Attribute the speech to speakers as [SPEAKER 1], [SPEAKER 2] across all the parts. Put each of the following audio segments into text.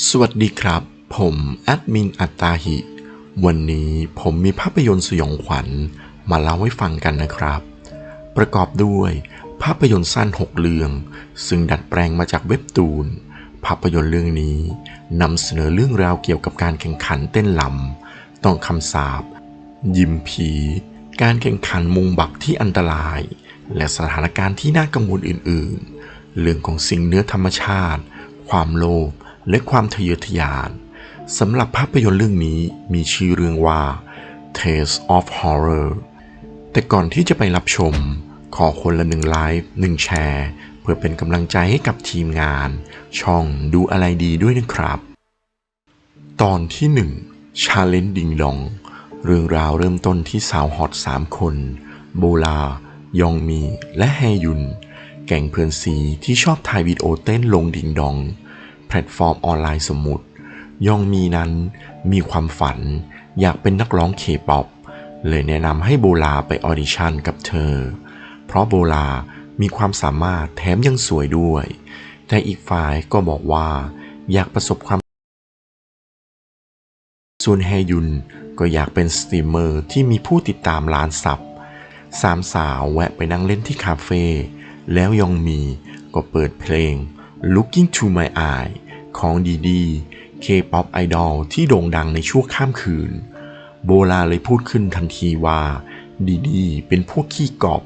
[SPEAKER 1] สวัสดีครับ ผมแอดมินอัตตาหิ วันนี้ผมมีภาพยนตร์สยองขวัญมาเล่าให้ฟังกันนะครับ ประกอบด้วยภาพยนตร์สั้น6เรื่อง ซึ่งดัดแปลงมาจากเว็บตูน ภาพยนตร์เรื่องนี้นำเสนอเรื่องราวเกี่ยวกับการแข่งขันเต้นลำต้องคำสาปยิมผี การแข่งขันมุงบักที่อันตราย และสถานการณ์ที่น่ากังวลอื่น ๆ เรื่องของสิ่งเนื้อธรรมชาติ ความโลภ และความทะเยอทะยานสำหรับภาพยนตร์เรื่องนี้มีชื่อเรื่องว่า Taste of Horror แต่ก่อนที่จะไปรับชม ขอคนละหนึ่งไลฟ์หนึ่งแชร์ เพื่อเป็นกำลังใจให้กับทีมงาน ช่องดูอะไรดีด้วยนะครับ ตอนที่หนึ่งชาเลนดิงดองเรื่องราวเริ่มต้นที่สาวฮอตสามคน โบลา ยองมี และแฮยุน แก่งเพื่อนสีที่ชอบถ่ายวิดีโอเต้นลงดิงดอง พลตฟอร์มออนไลน์สมมุติ ยองมีนั้นมีความฝันอยากเป็นนักร้องเคป๊อปเลยแนะนำให้โบลาไปออดิชั่นกับเธอ เพราะโบลามีความสามารถแถมยังสวยด้วย แต่อีกฝ่ายก็บอกว่าอยากประสบความ ส่วนแฮยุนก็อยากเป็นสตรีมเมอร์ที่มีผู้ติดตามล้านซับสามสาวแวะไปนั่งเล่นที่คาเฟ่แล้วยองมีก็เปิดเพลง Looking to My Eye ของดีดีเคป๊อปไอดอลที่โด่งดังในช่วงข้ามคืน โบลาเลยพูดขึ้นทันทีว่า ดีดีเป็นพวกขี้กอบ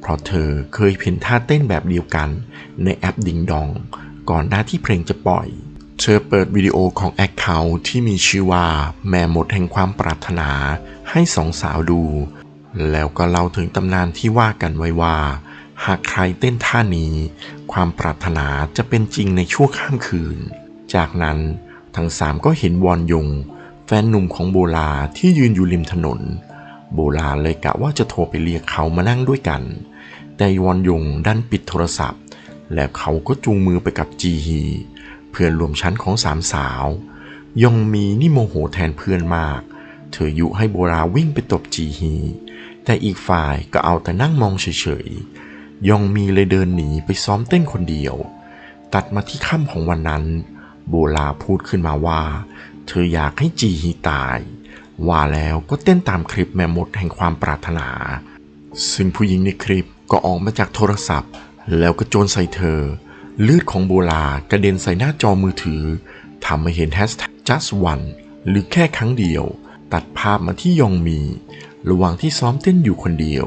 [SPEAKER 1] เพราะเธอเคยเห็นท่าเต้นแบบเดียวกันในแอปดิงดอง ก่อนหน้าที่เพลงจะปล่อย เธอเปิดวิดีโอของแอคเคาท์ที่มีชื่อว่า แม่หมดแห่งความปรารถนาให้สองสาวดู แล้วก็เล่าถึงตำนานที่ว่ากันไว้ว่าหากใครเต้นท่านี้ ความปรารถนาจะเป็นจริงในช่วงข้ามคืน จากนั้นทั้งสามก็เห็นวอนยง แฟนหนุ่มของโบลาที่ยืนอยู่ริมถนน โบลาเลยกะว่าจะโทรไปเรียกเขามานั่งด้วยกัน แต่วอนยงดันปิดโทรศัพท์ แล้วเขาก็จูงมือไปกับจีฮี เพื่อนรวมชั้นของสามสาว ยองมีนี่โมโหแทนเพื่อนมาก เธอยุให้โบราวิ่งไปตบจีฮี แต่อีกฝ่ายก็เอาแต่นั่งมองเฉยๆ ยองมีเลยเดินหนีไปซ้อมเต้นคนเดียว ตัดมาที่ค่ำของวันนั้น โบลาพูดขึ้นมาว่า เธออยากให้จีฮีตาย ว่าแล้วก็เต้นตามคลิปแม่มดแห่งความปรารถนา ซึ่งผู้หญิงในคลิปก็ออกมาจากโทรศัพท์ แล้วก็โจนใส่เธอ เลือดของโบลากระเด็นใส่หน้าจอมือถือทำให้เห็นแฮชแท็ก just one หรือแค่ครั้งเดียว ตัดภาพมาที่ยองมี ระหว่างที่ซ้อมเต้นอยู่คนเดียว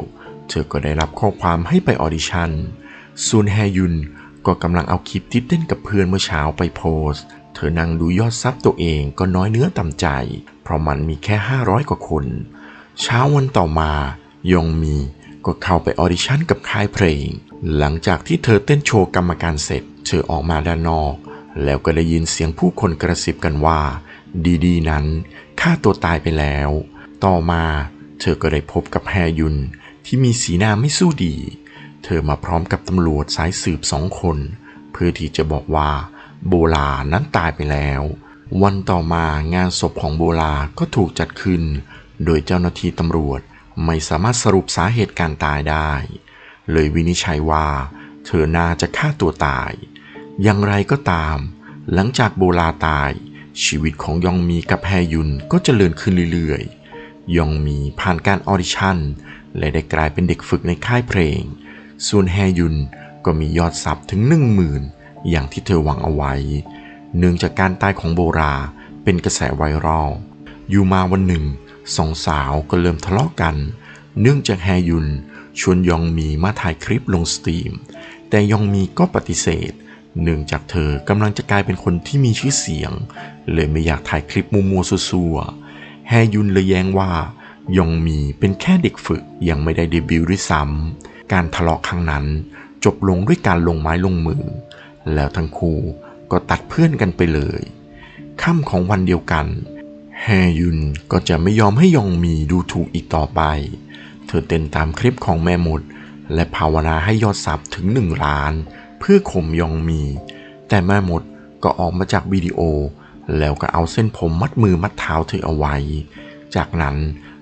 [SPEAKER 1] เธอก็ได้รับข้อความให้ไปออดิชั่นส่วนแฮยุน ก็กำลังเอาคลิปที่เต้นกับเพื่อนเมื่อเช้าไปโพสต์ เธอนั่งดูยอดซับตัวเองก็น้อยเนื้อต่ำใจ เพราะมันมีแค่ 500 กว่าคน เช้าวันต่อมายองมีก็เข้าไปออดิชั่นกับค่ายเพลง หลังจากที่เธอเต้นโชว์กรรมการเสร็จ เธอออกมาด้านนอก แล้วก็ได้ยินเสียงผู้คนกระซิบกันว่า ดีๆ นั้นฆ่าตัวตายไปแล้ว ต่อมาเธอก็ได้พบกับแฮยุนที่มีสีหน้าไม่สู้ดี เธอมาพร้อมกับตำรวจสายสืบสองคน เพื่อที่จะบอกว่า โบลานั้นตายไปแล้ว วันต่อมางานศพของโบลาก็ถูกจัดขึ้น โดยเจ้าหน้าที่ตำรวจไม่สามารถสรุปสาเหตุการตายได้ เลยวินิจฉัยว่า เธอน่าจะฆ่าตัวตาย อย่างไรก็ตาม หลังจากโบลาตาย ชีวิตของยองมีกับแฮยุนก็เจริญขึ้นเรื่อยๆ ยองมีผ่านการออดิชั่น และได้กลายเป็นเด็กฝึกในค่ายเพลง ส่วนแฮยุนก็มียอดซับถึงหนึ่งหมื่นอย่างที่เธอหวังเอาไว้ เนื่องจากการตายของโบราเป็นกระแสไวรัล อยู่มาวันหนึ่งสองสาวก็เริ่มทะเลาะกัน เนื่องจากแฮยุนชวนยองมีมาถ่ายคลิปลงสตรีม แต่ยองมีก็ปฏิเสธ เนื่องจากเธอกำลังจะกลายเป็นคนที่มีชื่อเสียง เลยไม่อยากถ่ายคลิปมัวๆซัวๆแฮยุนเลยแย้งว่ายองมีเป็นแค่เด็กฝึกยังไม่ได้เดบิวต์ด้วยซ้ำ การทะเลาะครั้งนั้น จบลงด้วยการลงไม้ลงมือ แล้วทั้งคู่ก็ตัดเพื่อนกันไปเลย ค่ำของวันเดียวกัน แฮยุนก็จะไม่ยอมให้ยองมีดูถูกอีกต่อไป เธอเต้นตามคลิปของแม่มด และภาวนาให้ยอดซับถึงหนึ่งล้าน เพื่อข่มยองมี แต่แม่มดก็ออกมาจากวิดีโอ แล้วก็เอาเส้นผมมัดมือมัดเท้าเธอเอาไว้ จากนั้น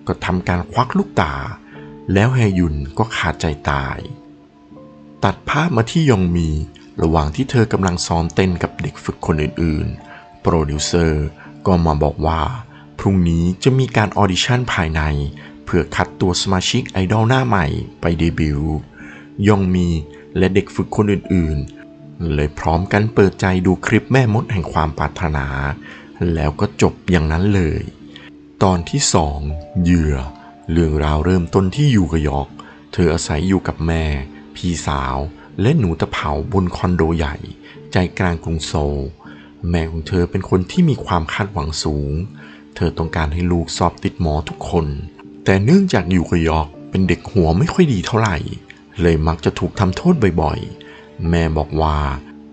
[SPEAKER 1] ก็ทำการควักลูกตา แล้วแฮยุนก็ขาดใจตาย ตัดภาพมาที่ยองมีระหว่างที่เธอกำลังซ้อมเต้นกับเด็กฝึกคนอื่นๆ โปรดิวเซอร์ก็มาบอกว่า พรุ่งนี้จะมีการออดิชั่นภายใน เพื่อคัดตัวสมาชิกไอดอลหน้าใหม่ไปเดบิวต์ยองมีและเด็กฝึกคนอื่นๆ เลยพร้อมกันเปิดใจดูคลิปแม่มดแห่งความปรารถนา แล้วก็จบอย่างนั้นเลย ตอนที่สองเหยื่อ เรื่องราวเริ่มต้นที่อยู่กยอก เธออาศัยอยู่กับแม่ พี่สาว และหนูตะเผาบนคอนโดใหญ่ ใจกลางกรุงโซล แม่ของเธอเป็นคนที่มีความคาดหวังสูง เธอต้องการให้ลูกสอบติดหมอทุกคน แต่เนื่องจากอยู่กยอกเป็นเด็กหัวไม่ค่อยดีเท่าไหร่ เลยมักจะถูกทำโทษบ่อยๆ แม่บอกว่า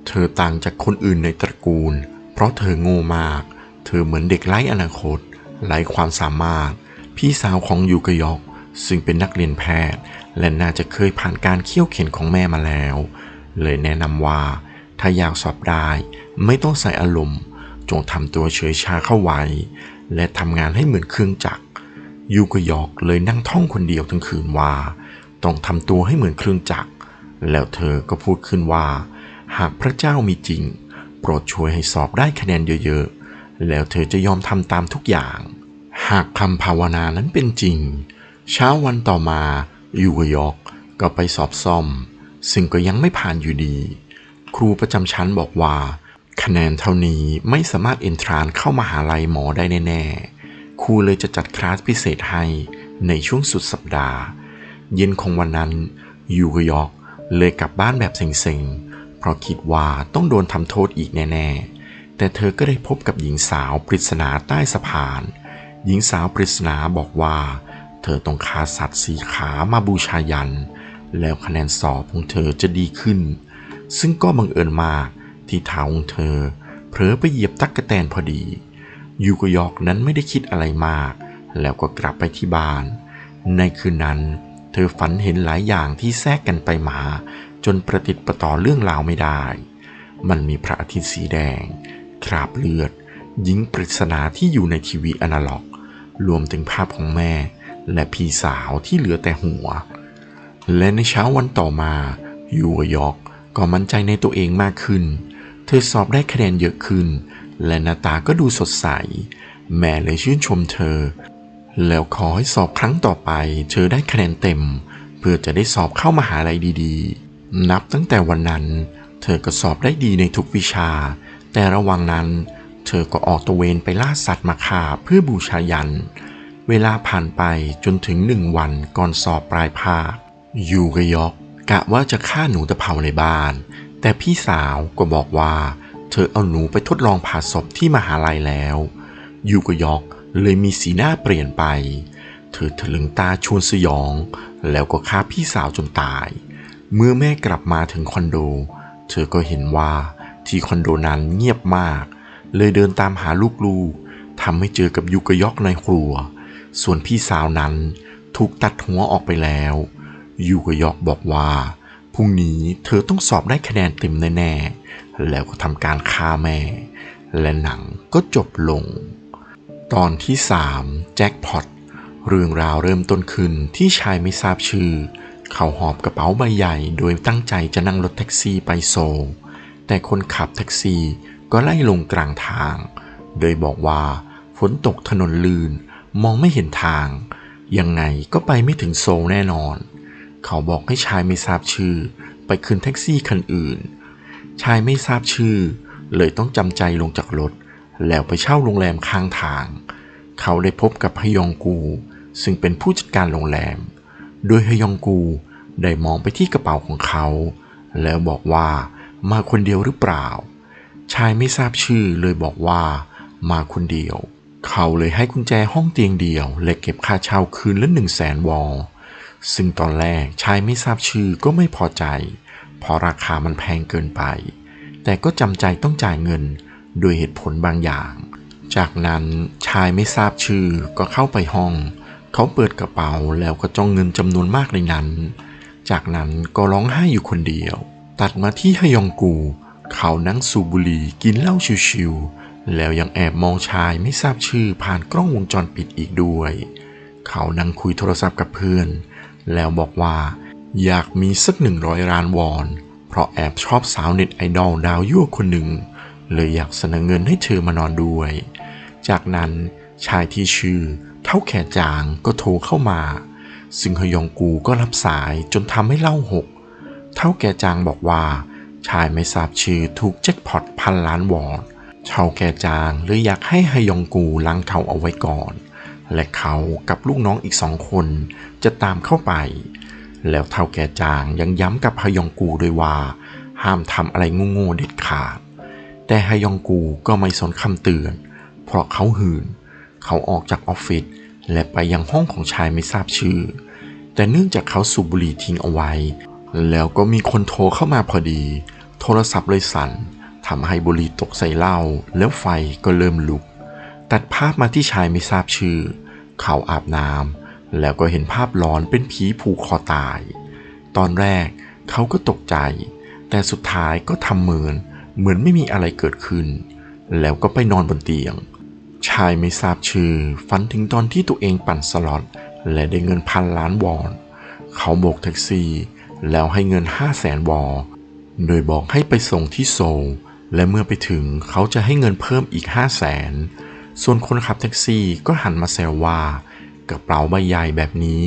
[SPEAKER 1] เธอต่างจากคนอื่นในตระกูล เพราะเธอโง่มาก เธอเหมือนเด็กไร้อนาคตไร้ความสามารถ พี่สาวของยูกยอกซึ่งเป็นนักเรียนแพทย์ และน่าจะเคยผ่านการเคี่ยวเข็นของแม่มาแล้ว เลยแนะนำว่า ถ้าอยากสอบได้ ไม่ต้องใส่อารมณ์ จงทำตัวเฉยชาเข้าไว้ และทำงานให้เหมือนเครื่องจักรยูกยอกเลยนั่งท่องคนเดียวทั้งคืนว่า ต้องทำตัวให้เหมือนเครื่องจักร แล้วเธอก็พูดขึ้นว่า หากพระเจ้ามีจริง โปรดช่วยให้สอบได้คะแนนเยอะๆ แล้วเธอจะยอมทำตามทุกอย่าง หากคำภาวนานั้นเป็นจริง เช้าวันต่อมายูกยอกก็ไปสอบซ่อม ซึ่งก็ยังไม่ผ่านอยู่ดี ครูประจำชั้นบอกว่า คะแนนเท่านี้ไม่สามารถเอนทรานเข้ามาหาลัยหมอได้แน่ๆ ครูเลยจะจัดคลาสพิเศษให้ในช่วงสุดสัปดาห์ เย็นของวันนั้นยูกยอกเลยกลับบ้านแบบเซ็งๆ เพราะคิดว่าต้องโดนทำโทษอีกแน่ๆ แต่เธอก็ได้พบกับหญิงสาวปริศนาใต้สะพาน หญิงสาวปริศนาบอกว่า เธอต้องฆ่าสัตว์สีขามาบูชายัน แล้วคะแนนสอบของเธอจะดีขึ้น ซึ่งก็บังเอิญมากที่เท้าของเธอ เผลอไปเหยียบตั๊กแตนพอดียูกยอกนั้นไม่ได้คิดอะไรมาก แล้วก็กลับไปที่บ้าน ในคืนนั้น เธอฝันเห็นหลายอย่างที่แทรกกันไปมา จนประติดประต่อเรื่องราวไม่ได้ มันมีพระอาทิตย์สีแดง คราบเลือด หญิงปริศนาที่อยู่ในทีวีอนาล็อก รวมถึงภาพของแม่ และพี่สาวที่เหลือแต่หัว และในเช้าวันต่อมายูยอกก็มั่นใจในตัวเองมากขึ้น เธอสอบได้คะแนนเยอะขึ้น และหน้าตาก็ดูสดใส แม่เลยชื่นชมเธอ แล้วขอให้สอบครั้งต่อไป เธอได้คะแนนเต็ม เพื่อจะได้สอบเข้ามหาลัยดีๆ นับตั้งแต่วันนั้น เธอก็สอบได้ดีในทุกวิชา แต่ระหว่างนั้น เธอก็ออกตะเวนไปล่าสัตว์มาฆ่าเพื่อบูชายัน เวลาผ่านไปจนถึงหนึ่งวันก่อนสอบปลายภาค ยูกยอกกะว่าจะฆ่าหนูตะเภาในบ้าน แต่พี่สาวก็บอกว่า เธอเอาหนูไปทดลองผ่าศพที่มหาลัยแล้ว ยูกยอกเลยมีสีหน้าเปลี่ยนไป เธอถลึงตาชวนสยอง แล้วก็ฆ่าพี่สาวจนตาย เมื่อแม่กลับมาถึงคอนโด เธอก็เห็นว่าที่คอนโดนั้นเงียบมาก เลยเดินตามหาลูกๆทำให้เจอกับยูกยอกในครัว ส่วนพี่สาวนั้นถูกตัดหัวออกไปแล้ว ยูกยอกบอกว่า พรุ่งนี้เธอต้องสอบได้คะแนนเต็มแน่ๆ แล้วก็ทำการฆ่าแม่ และหนังก็จบลง ตอนที่ 3 แจ็คพอต เรื่องราวเริ่มต้นขึ้นที่ชายไม่ทราบชื่อ เขาหอบกระเป๋าใบใหญ่ โดยตั้งใจจะนั่งรถแท็กซี่ไปโซลแต่คนขับแท็กซี่ ก็ไล่ลงกลางทาง โดยบอกว่าฝนตกถนนลื่นมองไม่เห็นทาง ยังไงก็ไปไม่ถึงโซลแน่นอน เขาบอกให้ชายไม่ทราบชื่อ ไปขึ้นแท็กซี่คันอื่น ชายไม่ทราบชื่อ เลยต้องจำใจลงจากรถ แล้วไปเช่าโรงแรมข้างทาง เขาได้พบกับฮยองกู ซึ่งเป็นผู้จัดการโรงแรม โดยฮยองกูได้มองไปที่กระเป๋าของเขา แล้วบอกว่ามาคนเดียวหรือเปล่า ชายไม่ทราบชื่อเลยบอกว่า มาคนเดียว เขาเลยให้กุญแจห้องเตียงเดียว และเก็บค่าเช่าคืนละหนึ่งแสนวอลซึ่งตอนแรกชายไม่ทราบชื่อก็ไม่พอใจ เพราะราคามันแพงเกินไป แต่ก็จำใจต้องจ่ายเงินโดยเหตุผลบางอย่าง จากนั้นชายไม่ทราบชื่อก็เข้าไปห้อง เขาเปิดกระเป๋าแล้วก็จ้องเงินจำนวนมากในนั้น จากนั้นก็ร้องไห้อยู่คนเดียว ตัดมาที่ฮยองกู เขานั่งสูบบุหรี่กินเหล้าชิวๆ แล้วยังแอบมองชายไม่ทราบชื่อผ่านกล้องวงจรปิดอีกด้วย เขานั่งคุยโทรศัพท์กับเพื่อน แล้วบอกว่า อยากมีสักหนึ่งร้อยล้านวอน เพราะแอบชอบสาวเน็ตไอดอลดาวยั่วคนหนึ่ง เลยอยากเสนอเงินให้เธอมานอนด้วย จากนั้นชายที่ชื่อ เท่าแขจางก็โทรเข้ามา ซึ่งฮยองกูก็รับสายจนทำให้เล่าหก เท่าแก่จางบอกว่า ชายไม่ทราบชื่อถูกแจ็คพอตพันล้านวอนเท่าแก่จางเลยอยากให้ฮยองกูล้างเขาเอาไว้ก่อน และเขากับลูกน้องอีกสองคนจะตามเข้าไป แล้วเท่าแก่จางยังย้ำกับฮยองกูด้วยว่า ห้ามทำอะไรโง่ๆเด็ดขาด แต่ฮยองกูก็ไม่สนคำเตือน เพราะเขาหืน เขาออกจากออฟฟิศและไปยังห้องของชายไม่ทราบชื่อ แต่เนื่องจากเขาสูบบุหรี่ทิ้งเอาไว้ แล้วก็มีคนโทรเข้ามาพอดี โทรศัพท์เลยสั่นทำให้บุหรี่ตกใส่เหล้าแล้วไฟก็เริ่มลุก ตัดภาพมาที่ชายไม่ทราบชื่อ เขาอาบน้ำแล้วก็เห็นภาพหลอนเป็นผีผูกคอตาย ตอนแรกเขาก็ตกใจ แต่สุดท้ายก็ทำเหมือน เหมือนไม่มีอะไรเกิดขึ้น แล้วก็ไปนอนบนเตียง ชายไม่ทราบชื่อฝันถึงตอนที่ตัวเองปั่นสล็อตและได้เงินพันล้านวอน เขาโบกแท็กซี่ แล้วให้เงิน5 0 0แสนวอลโดยบอกให้ไปส่งที่โซล และเมื่อไปถึงเขาจะให้เงินเพิ่มอีก5 0 0แสนส่วนคนขับแท็กซี่ก็หันมาแซวว่ากระเป๋าใบใหญ่แบบนี้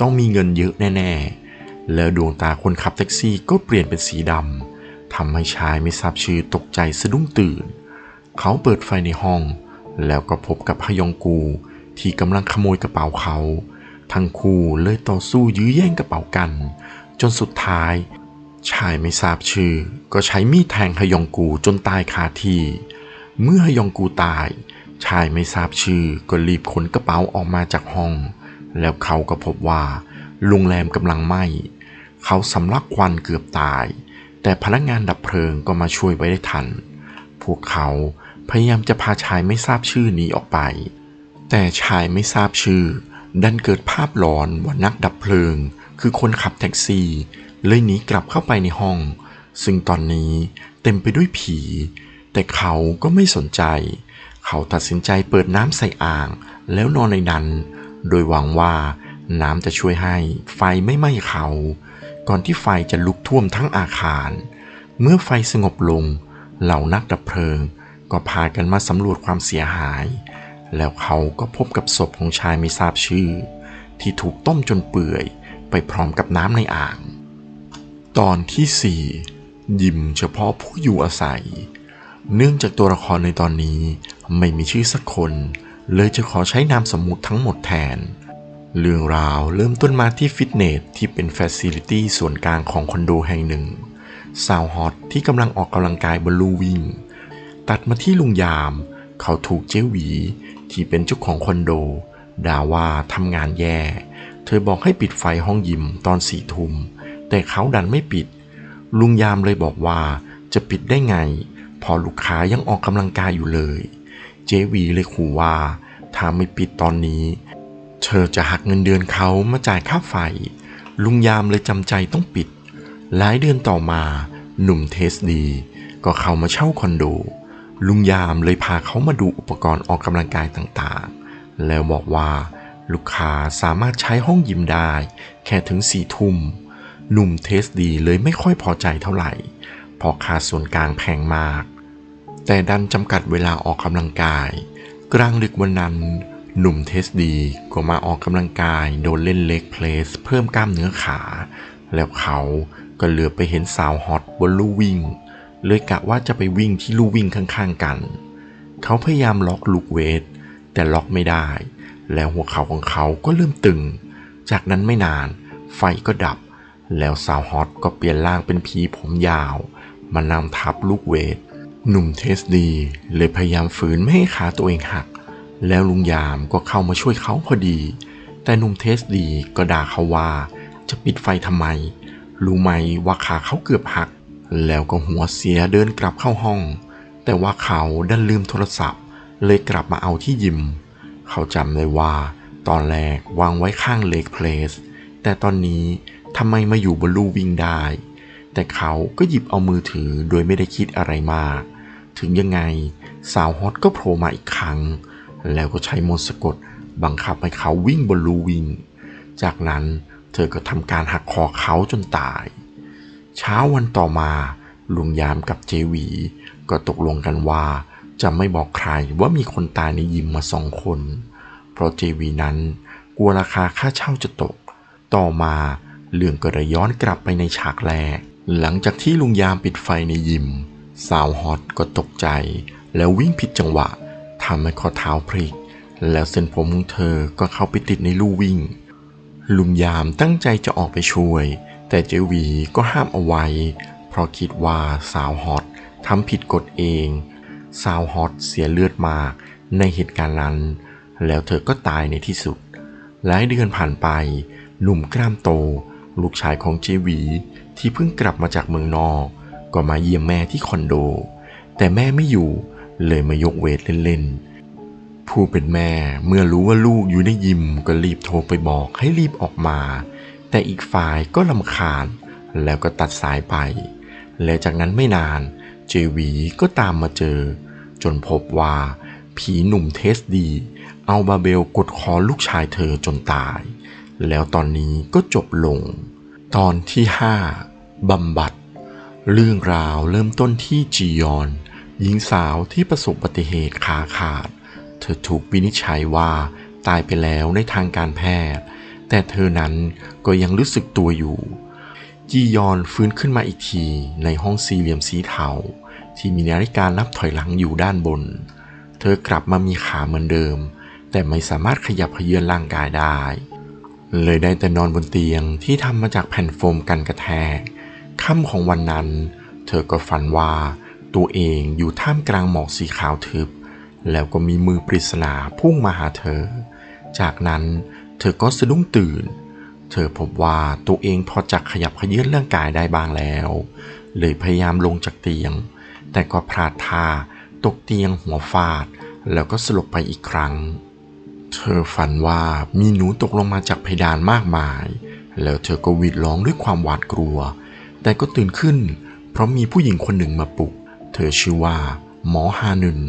[SPEAKER 1] ต้องมีเงินเยอะแน่ๆ แล้วดวงตาคนขับแท็กซี่ก็เปลี่ยนเป็นสีดำทำให้ชายไม่ทราบชื่อตกใจสะดุ้งตื่น เขาเปิดไฟในห้อง แล้วก็พบกับฮยองกูที่กำลังขโมยกระเป๋าเขา ทั้งคู่เลยต่อสู้ยื้อแย่งกระเป๋ากัน จนสุดท้าย ชายไม่ทราบชื่อ ก็ใช้มีดแทงฮยองกูจนตายคาที่ เมื่อฮยองกูตาย ชายไม่ทราบชื่อก็รีบขนกระเป๋าออกมาจากห้อง แล้วเขาก็พบว่าโรงแรมกำลังไหม้ เขาสำลักควันเกือบตาย แต่พนักงานดับเพลิงก็มาช่วยไว้ได้ทัน พวกเขาพยายามจะพาชายไม่ทราบชื่อหนีออกไป แต่ชายไม่ทราบชื่อ ดันเกิดภาพหลอนว่านักดับเพลิง คือคนขับแท็กซี่เลยหนีกลับเข้าไปในห้อง ซึ่งตอนนี้เต็มไปด้วยผี แต่เขาก็ไม่สนใจ เขาตัดสินใจเปิดน้ำใส่อ่าง แล้วนอนในนั้น โดยหวังว่าน้ำจะช่วยให้ไฟไม่ไหม้เขา ก่อนที่ไฟจะลุกท่วมทั้งอาคาร เมื่อไฟสงบลง เหล่านักดับเพลิง ก็พากันมาสำรวจความเสียหาย แล้วเขาก็พบกับศพของชายไม่ทราบชื่อ ที่ถูกต้มจนเปื่อย ไปพร้อมกับน้ำในอ่าง ตอนที่ 4 ยิมเฉพาะผู้อยู่อาศัย เนื่องจากตัวละครในตอนนี้ไม่มีชื่อสักคน เลยจะขอใช้นามสมมุติทั้งหมดแทน เรื่องราวเริ่มต้นมาที่ฟิตเนสที่เป็นแฟซิลิตี้ส่วนกลางของคอนโดแห่งหนึ่ง สาวฮอตที่กำลังออกกำลังกายบนลูวิ่ง ตัดมาที่ลุงยาม เขาถูกเจหวี ที่เป็นเจ้าของคอนโดด่าว่าทำงานแย่ เธอบอกให้ปิดไฟห้องยิมตอนสี่ทุ่ม แต่เขาดันไม่ปิด ลุงยามเลยบอกว่าจะปิดได้ไง พอลูกค้ายังออกกำลังกายอยู่เลย เจวีเลยขู่ว่า ถ้าไม่ปิดตอนนี้ เธอจะหักเงินเดือนเขามาจ่ายค่าไฟ ลุงยามเลยจำใจต้องปิด หลายเดือนต่อมา หนุ่มเทสดี ก็เข้ามาเช่าคอนโด ลุงยามเลยพาเขามาดูอุปกรณ์ออกกำลังกายต่างๆ แล้วบอกว่า ลูกค้าสามารถใช้ห้องยิมได้ แค่ถึงสี่ทุ่ม หนุ่มเทสดีเลยไม่ค่อยพอใจเท่าไหร่เพราะค่าส่วนกลางแพงมาก แต่ดันจำกัดเวลาออกกำลังกาย กลางดึกวันนั้น หนุ่มเทสดีก็มาออกกำลังกายโดนเล่นเล็กเพลส เพิ่มกล้ามเนื้อขา แล้วเขาก็เหลือไปเห็นสาวฮอตบนลู่วิ่ง เลยกะว่าจะไปวิ่งที่ลู่วิ่งข้างๆกัน เขาพยายามล็อกลูกเวท แต่ล็อกไม่ได้ แล้วหัวเข่าของเขาก็เริ่มตึง จากนั้นไม่นานไฟก็ดับ แล้วสาวฮอตก็เปลี่ยนร่างเป็นผีผมยาว มานำทับลูกเวท หนุ่มเทสดีเลยพยายามฝืนไม่ให้ขาตัวเองหัก แล้วลุงยามก็เข้ามาช่วยเขาพอดี แต่หนุ่มเทสดีก็ด่าเขาว่าจะปิดไฟทำไม รู้ไหมว่าขาเขาเกือบหัก แล้วก็หัวเสียเดินกลับเข้าห้อง แต่ว่าเขาดันลืมโทรศัพท์ เลยกลับมาเอาที่ยิม เขาจำได้ว่า ตอนแรกวางไว้ข้างเลกเพลส แต่ตอนนี้ทำไมมาอยู่บนลู่วิ่งได้ แต่เขาก็หยิบเอามือถือโดยไม่ได้คิดอะไรมาก ถึงยังไงสาวฮอตก็โผล่มาอีกครั้ง แล้วก็ใช้มนต์สะกดบังคับให้เขาวิ่งบนลู่วิ่ง จากนั้นเธอก็ทำการหักคอเขาจนตาย เช้าวันต่อมาลุงยามกับเจวี ก็ตกลงกันว่า จะไม่บอกใครว่ามีคนตายในยิมมาสองคน เพราะเจวีนั้นกลัวราคาค่าเช่าจะตก ต่อมาเรื่องก็เลยย้อนกลับไปในฉากแรก หลังจากที่ลุงยามปิดไฟในยิม สาวฮอตก็ตกใจ แล้ววิ่งผิดจังหวะทำให้ข้อเท้าพลิก แล้วเส้นผมของเธอก็เข้าไปติดในลู่วิ่ง ลุงยามตั้งใจจะออกไปช่วย แต่เจวีก็ห้ามเอาไว้ เพราะคิดว่าสาวฮอตทำผิดกฎเอง สาวฮอตเสียเลือดมากในเหตุการณ์นั้น แล้วเธอก็ตายในที่สุด หลายเดือนผ่านไป หนุ่มกล้ามโต ลูกชายของเจวี ที่เพิ่งกลับมาจากเมืองนอก ก็มาเยี่ยมแม่ที่คอนโด แต่แม่ไม่อยู่เลยมายกเวทเล่นๆ ผู้เป็นแม่เมื่อรู้ว่าลูกอยู่ในยิมก็รีบโทรไปบอกให้รีบออกมา แต่อีกฝ่ายก็ลำคาญแล้วก็ตัดสายไป และจากนั้นไม่นานเจวีก็ตามมาเจอ จนพบว่า ผีหนุ่มเทสดี เอาบาเบลกดคอลูกชายเธอจนตาย แล้วตอนนี้ก็จบลง ตอนที่ 5บำบัด เรื่องราวเริ่มต้นที่จียอน หญิงสาวที่ประสบอุบัติเหตุขาขาด เธอถูกวินิจฉัยว่าตายไปแล้วในทางการแพทย์ แต่เธอนั้นก็ยังรู้สึกตัวอยู่จียอนฟื้นขึ้นมาอีกทีในห้องสี่เหลี่ยมสีเทา ที่มีนาฬิกานับถอยหลังอยู่ด้านบน เธอกลับมามีขาเหมือนเดิม แต่ไม่สามารถขยับเขยื้อนร่างกายได้ เลยได้แต่นอนบนเตียงที่ทำมาจากแผ่นโฟมกันกระแทกค่ำของวันนั้น เธอก็ฝันว่าตัวเองอยู่ท่ามกลางหมอกสีขาวทึบ แล้วก็มีมือปริศนาพุ่งมาหาเธอ จากนั้นเธอก็สะดุ้งตื่น เธอพบว่าตัวเองพอจะขยับเขยื้อนร่างกายได้บ้างแล้ว เลยพยายามลงจากเตียง แต่ก็พลาดท่าตกเตียงหัวฟาด แล้วก็สลบไปอีกครั้ง เธอฝันว่ามีหนูตกลงมาจากเพดานมากมาย แล้วเธอก็หวีดร้องด้วยความหวาดกลัว แต่ก็ตื่นขึ้น เพราะมีผู้หญิงคนหนึ่งมาปลุก เธอชื่อว่า หมอฮานุน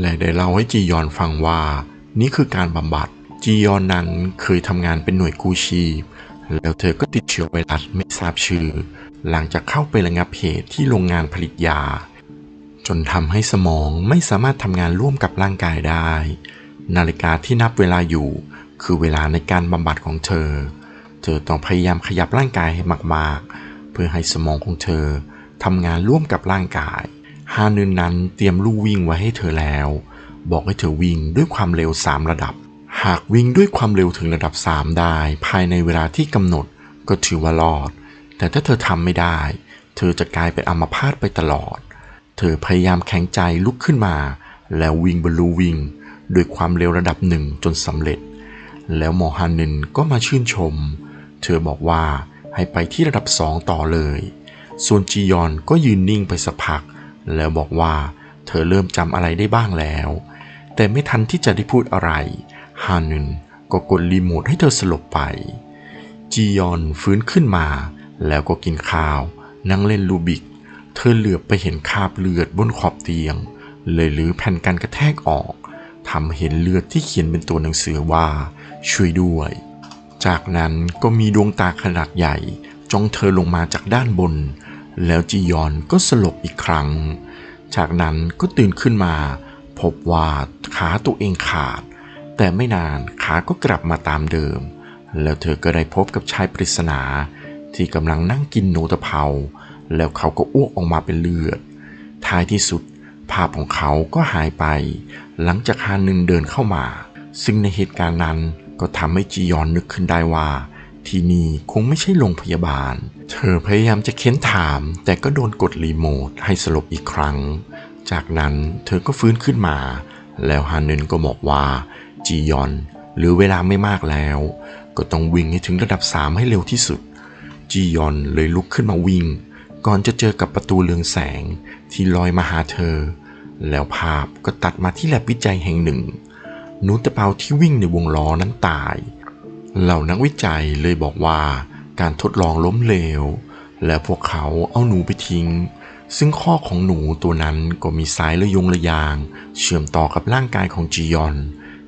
[SPEAKER 1] และได้เล่าให้จียอนฟังว่า นี่คือการบำบัดจียอนนั้นเคยทำงานเป็นหน่วยกู้ชีพ แล้วเธอก็ติดเชื้อไวรัสไม่ทราบชื่อ หลังจากเข้าไประงับเหตุที่โรงงานผลิตยา จนทำให้สมองไม่สามารถทำงานร่วมกับร่างกายได้ นาฬิกาที่นับเวลาอยู่ คือเวลาในการบำบัดของเธอ เธอต้องพยายามขยับร่างกายให้มาก ๆ เพื่อให้สมองของเธอทำงานร่วมกับร่างกายฮานึนนั้นเตรียมลู่วิ่งไว้ให้เธอแล้ว บอกให้เธอวิ่งด้วยความเร็ว 3 ระดับ หากวิ่งด้วยความเร็วถึงระดับ 3 ได้ ภายในเวลาที่กำหนดก็ถือว่ารอด แต่ถ้าเธอทำไม่ได้ เธอจะกลายเป็นอัมพาตไปตลอด เธอพยายามแข็งใจลุกขึ้นมา แล้ววิ่งบนลูวิ่งด้วยความเร็วระดับหนึ่งจนสำเร็จ แล้วหมอฮันนินก็มาชื่นชม เธอบอกว่าให้ไปที่ระดับสองต่อเลย ส่วนจียอนก็ยืนนิ่งไปสักพัก แล้วบอกว่าเธอเริ่มจำอะไรได้บ้างแล้ว แต่ไม่ทันที่จะได้พูดอะไร ฮานุนก็กดรีโมทให้เธอสลบไป จียอนฟื้นขึ้นมา แล้วก็กินข้าว นั่งเล่นลูบิก เธอเหลือบไปเห็นคราบเลือดบนขอบเตียง เลยลื้อแผ่นกันกระแทกออกทำเห็นเลือดที่เขียนเป็นตัวหนังสือว่า ช่วยด้วย จากนั้นก็มีดวงตาขนาดใหญ่จ้องเธอลงมาจากด้านบน แล้วจียอนก็สลบอีกครั้ง จากนั้นก็ตื่นขึ้นมา พบว่าขาตัวเองขาด แต่ไม่นานขาก็กลับมาตามเดิม แล้วเธอก็ได้พบกับชายปริศนา ที่กำลังนั่งกินหนูตะเภา แล้วเขาก็อ้วกออกมาเป็นเลือด ท้ายที่สุด ภาพของเขาก็หายไป หลังจากฮานึนเดินเข้ามา ซึ่งในเหตุการณ์นั้นก็ทำให้จียอนนึกขึ้นได้ว่า ที่นี่คงไม่ใช่โรงพยาบาล เธอพยายามจะเค้นถาม แต่ก็โดนกดรีโมทให้สลบอีกครั้ง จากนั้นเธอก็ฟื้นขึ้นมา แล้วฮานึนก็บอกว่าจียอนเหรือเวลาไม่มากแล้ว ก็ต้องวิ่งให้ถึงระดับสามให้เร็วที่สุด จียอนเลยลุกขึ้นมาวิ่ง ก่อนจะเจอกับประตูเรืองแสงที่ลอยมาหาเธอ แล้วภาพก็ตัดมาที่แลบวิจัยแห่งหนึ่ง หนูตะเภาที่วิ่งในวงล้อนั้นตาย เหล่านักวิจัยเลยบอกว่าการทดลองล้มเหลว และพวกเขาเอาหนูไปทิ้ง ซึ่งข้อของหนูตัวนั้นก็มีสายระยงระยาง เชื่อมต่อกับร่างกายของจียอน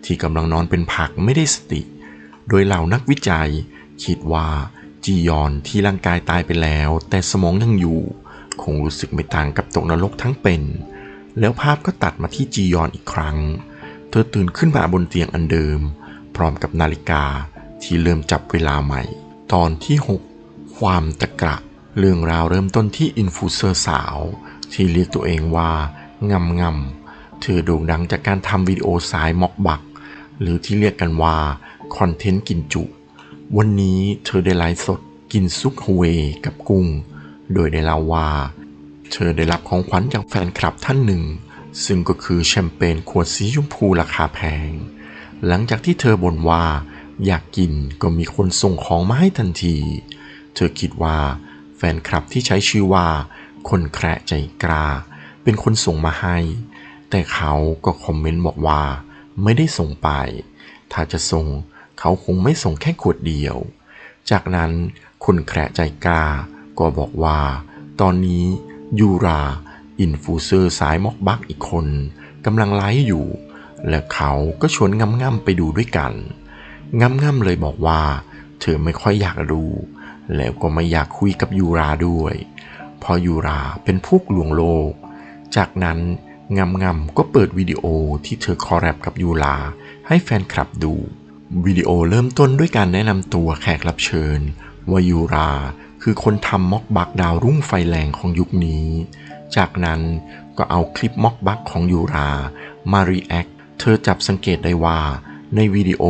[SPEAKER 1] ที่กำลังนอนเป็นผักไม่ได้สติ โดยเหล่านักวิจัยคิดว่า จียอนที่ร่างกายตายไปแล้ว แต่สมองยังอยู่ คงรู้สึกไม่ต่างกับตกนรกทั้งเป็น แล้วภาพก็ตัดมาที่จียอนอีกครั้ง เธอตื่นขึ้นมาบนเตียงอันเดิม พร้อมกับนาฬิกาที่เริ่มจับเวลาใหม่ ตอนที่ 6 ความตะกระ เรื่องราวเริ่มต้นที่อินฟูเซอร์สาว ที่เรียกตัวเองว่างำงำเธอโด่งดังจากการทำวิดีโอสายม็อกบัก หรือที่เรียกกันว่าคอนเทนต์กินจุ วันนี้เธอได้ไลฟ์สดกินซุกฮเวกับกุ้ง โดยได้เล่าว่า เธอได้รับของขวัญจากแฟนคลับท่านหนึ่ง ซึ่งก็คือแชมเปญขวดสีชมพูราคาแพง หลังจากที่เธอบ่นว่า อยากกินก็มีคนส่งของมาให้ทันที เธอคิดว่า แฟนคลับที่ใช้ชื่อว่า คนแคระใจกล้าเป็นคนส่งมาให้ แต่เขาก็คอมเมนต์บอกว่า ไม่ได้ส่งไป ถ้าจะส่ง เขาคงไม่ส่งแค่ขวดเดียว จากนั้นคนแคระใจกา ก็บอกว่า ตอนนี้ยูราอินฟูเซอร์สายมอกบักอีกคนกำลังไลฟ์อยู่ และเขาก็ชวนงำง่ำไปดูด้วยกันงำง่ำเลยบอกว่า เธอไม่ค่อยอยากดู แล้วก็ไม่อยากคุยกับยูราด้วย เพราะยูราเป็นพวกลวงโลก จากนั้นงำงำก็เปิดวิดีโอที่เธอคอแรปกับยูราให้แฟนคลับดู วิดีโอเริ่มต้นด้วยการแนะนำตัวแขกรับเชิญวายูรา คือคนทำม็อกบักดาวรุ่งไฟแรงของยุคนี้ จากนั้นก็เอาคลิปม็อกบักของยูรามารีแอคเธอจับสังเกตได้ว่า ในวิดีโอ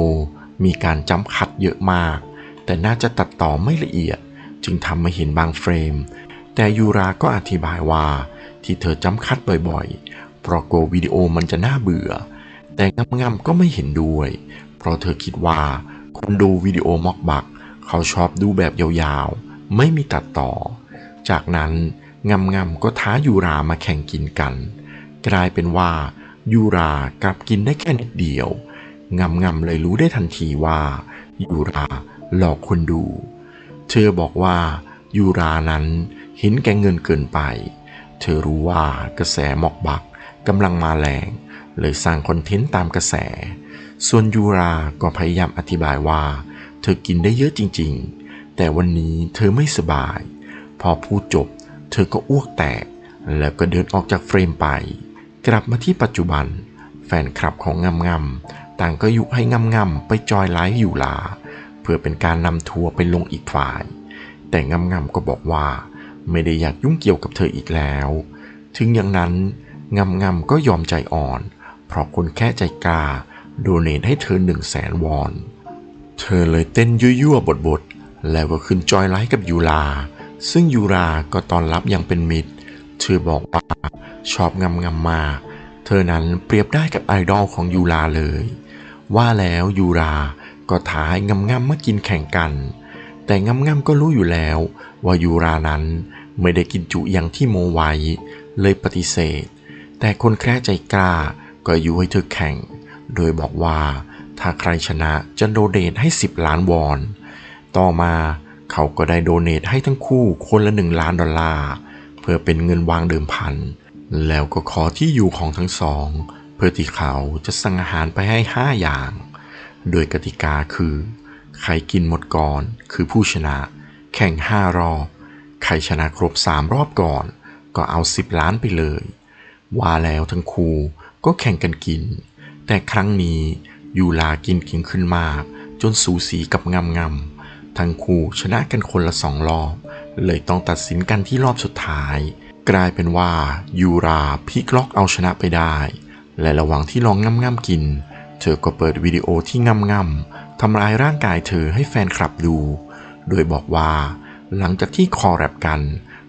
[SPEAKER 1] มีการจำคัดเยอะมาก แต่น่าจะตัดต่อไม่ละเอียด จึงทำให้เห็นบางเฟรม แต่ยูราก็อธิบายว่า ที่เธอจำคัดบ่อยๆ เพราะโกลัววิดีโอมันจะน่าเบื่อ แต่งำๆก็ไม่เห็นด้วย ราะเธอคิดว่า คนดูวิดีโอม็อกบัก เขาชอบดูแบบยาวๆ ไม่มีตัดต่อ จากนั้นงำงำก็ท้ายูรามาแข่งกินกัน กลายเป็นว่ายูรากลับกินได้แค่นิดเดียวงำงำเลยรู้ได้ทันทีว่า ยูราหลอกคนดู เธอบอกว่ายูรานั้นเห็นแก่เงินเกินไป เธอรู้ว่ากระแสมอกบักกำลังมาแรง เลยสร้างคอนเทนต์ตามกระแส ส่วนยูราก็พยายามอธิบายว่า เธอกินได้เยอะจริงๆ แต่วันนี้เธอไม่สบาย พอพูดจบ เธอก็อ้วกแตก แล้วก็เดินออกจากเฟรมไป กลับมาที่ปัจจุบัน แฟนคลับของงำงำต่างก็ยุให้งำงำไปจอยไลฟ์ยู่ลาเพื่อเป็นการนำทัวร์ไปลงอีกฝ่าย แต่งำงำก็บอกว่าไม่ได้อยากยุ่งเกี่ยวกับเธออีกแล้ว ถึงอย่างนั้นงำงำก็ยอมใจอ่อน เพราะคนแค่ใจกล้า โดเนทให้เธอหนึ่งแสนวอน เธอเลยเต้นยั่วๆบทๆ แล้วก็ขึ้นจอยไลฟ์กับยูรา ซึ่งยูราก็ตอนรับอย่างเป็นมิตร เธอบอกว่าชอบงำงำมา เธอนั้นเปรียบได้กับไอดอลของยูราเลย ว่าแล้วยูราก็ท้าให้งำงำมากินแข่งกัน แต่งำงำก็รู้อยู่แล้วว่ายูรานั้นไม่ได้กินจุอย่างที่โมไว้ เลยปฏิเสธ แต่คนแค่ใจกล้าก็อยุให้เธอแข่ง โดยบอกว่าถ้าใครชนะจะโดเนทให้ 10 ล้านวอน ต่อมาเขาก็ได้โดเนทให้ทั้งคู่คนละ 1 ล้านดอลลาร์เพื่อเป็นเงินวางเดิมพัน แล้วก็ขอที่อยู่ของทั้งสอง เพื่อที่เขาจะสั่งอาหารไปให้ 5 อย่าง โดยกติกาคือ ใครกินหมดก่อนคือผู้ชนะ แข่ง 5 รอบ ใครชนะครบ 3 รอบก่อน ก็เอา 10 ล้านไปเลย ว่าแล้วทั้งคู่ก็แข่งกันกิน แต่ครั้งนี้ยูลากินเก่งขึ้นมาก จนสูสีกับงำงำทั้งคู่ชนะกันคนละสองรอบ เลยต้องตัดสินกันที่รอบสุดท้าย กลายเป็นว่ายูราพลิกล็อกเอาชนะไปได้ และระหว่างที่ลองงำงำกิน เธอก็เปิดวิดีโอที่งำงำทำลายร่างกายเธอให้แฟนคลับดู โดยบอกว่า หลังจากที่คอแรปกัน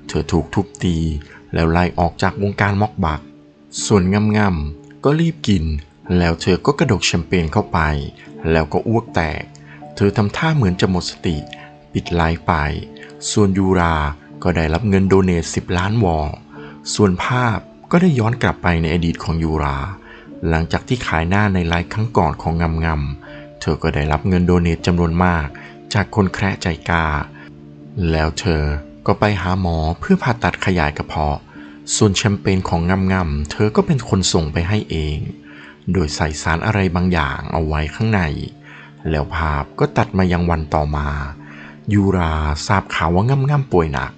[SPEAKER 1] เธอถูกทุบตี แล้วไล่ออกจากวงการม็อกบัก ส่วนงำงำก็รีบกิน แล้วเธอก็กระดกแชมเปญเข้าไป แล้วก็อ้วกแตก เธอทำท่าเหมือนจะหมดสติ ปิดไลฟ์ไป ส่วนยูราก็ได้รับเงินโดเนท10ล้านวอลส่วนภาพก็ได้ย้อนกลับไปในอดีตของยูรา หลังจากที่ขายหน้าในไลฟ์ครั้งก่อนของงำงำเธอก็ได้รับเงินโดเนทจำนวนมาก จากคนแคระใจกา แล้วเธอก็ไปหาหมอเพื่อผ่าตัดขยายกระเพาะ ส่วนแชมเปญของงำงำเธอก็เป็นคนส่งไปให้เอง โดยใส่สารอะไรบางอย่างเอาไว้ข้างใน แล้วภาพก็ตัดมายังวันต่อมา ยูราทราบข่าวว่างำงำป่วยหนัก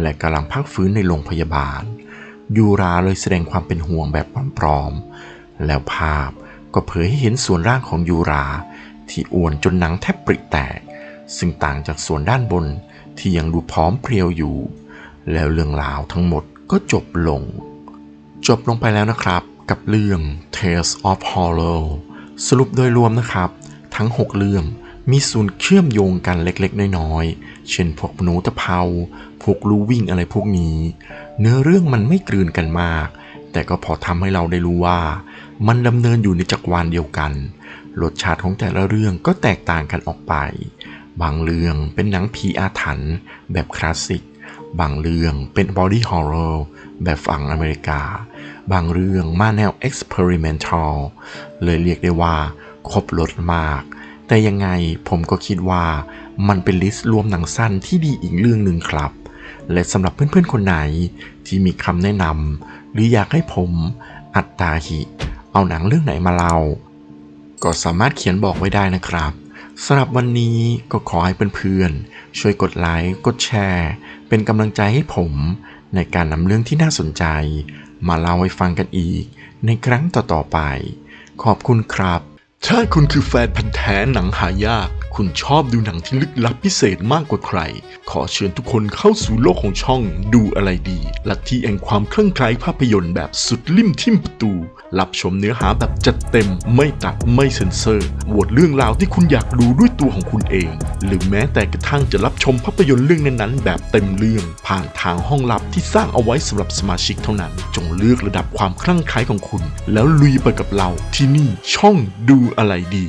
[SPEAKER 1] และกำลังพักฟื้นในโรงพยาบาล ยูราเลยแสดงความเป็นห่วงแบบปลอมๆแล้วภาพก็เผยให้เห็นส่วนร่างของยูรา ที่อ้วนจนหนังแทบปริแตก ซึ่งต่างจากส่วนด้านบนที่ยังดูพร้อมเพรียวอยู่ แล้วเรื่องราวทั้งหมดก็จบลง จบลงไปแล้วนะครับ กับเรื่อง Tales of Horror สรุปโดยรวมนะครับ ทั้ง 6 เรื่องมีส่วนเชื่อมโยงกันเล็กๆ น้อยๆ เช่นพวกหนูตะเภาพวกลูวิ่งอะไรพวกนี้ เนื้อเรื่องมันไม่กลืนกันมาก แต่ก็พอทำให้เราได้รู้ว่า มันดำเนินอยู่ในจักรวาลเดียวกัน รสชาติของแต่ละเรื่องก็แตกต่างกันออกไป บางเรื่องเป็นหนังผีอาถรรพ์แบบคลาสสิก บางเรื่องเป็นบอดี้ฮอ r ์ o r แบบฝั่งอเมริกา บางเรื่องมาแนว experimental เลยเรียกได้ว่าครบรสมาก แต่ยังไงผมก็คิดว่ามันเป็นลิสต์รวมหนังสั้นที่ดีอีกเรื่องหนึ่งครับ และสำหรับเพื่อนๆคนไหนที่มีคำแนะนำหรืออยากให้ผมอัตตาหิ เอาหนังเรื่องไหนมาเล่า ก็สามารถเขียนบอกไว้ได้นะครับสำหรับวันนี้ก็ขอให้เพื่อนๆ ช่วยกดไลค์ กดแชร์ เป็นกำลังใจให้ผมในการนำเรื่องที่น่าสนใจ มาเล่าให้ฟังกันอีก ในครั้งต่อๆไป ขอบคุณครับ ถ้าคุณคือแฟนพันธ์แท้หนังหายาก คุณชอบดูหนังที่ลึกลับพิเศษมากกว่าใคร ขอเชิญทุกคนเข้าสู่โลกของช่องดูอะไรดีลัทธิแห่งความคลั่งไคล้ภาพยนตร์แบบสุดลิ่มทิ่มประตู รับชมเนื้อหาแบบจัดเต็ม ไม่ตัดไม่เซ็นเซอร์โหวตเรื่องราวที่คุณอยากดูด้วยตัวของคุณเอง หรือแม้แต่กระทั่งจะรับชมภาพยนตร์เรื่องนั้นๆ แบบเต็มเรื่อง ผ่านทางห้องลับที่สร้างเอาไว้สำหรับสมาชิกเท่านั้น จงเลือกระดับความคลั่งไคล้ของคุณ แล้วลุยไปกับเราที่นี่ช่องดูอะไรดี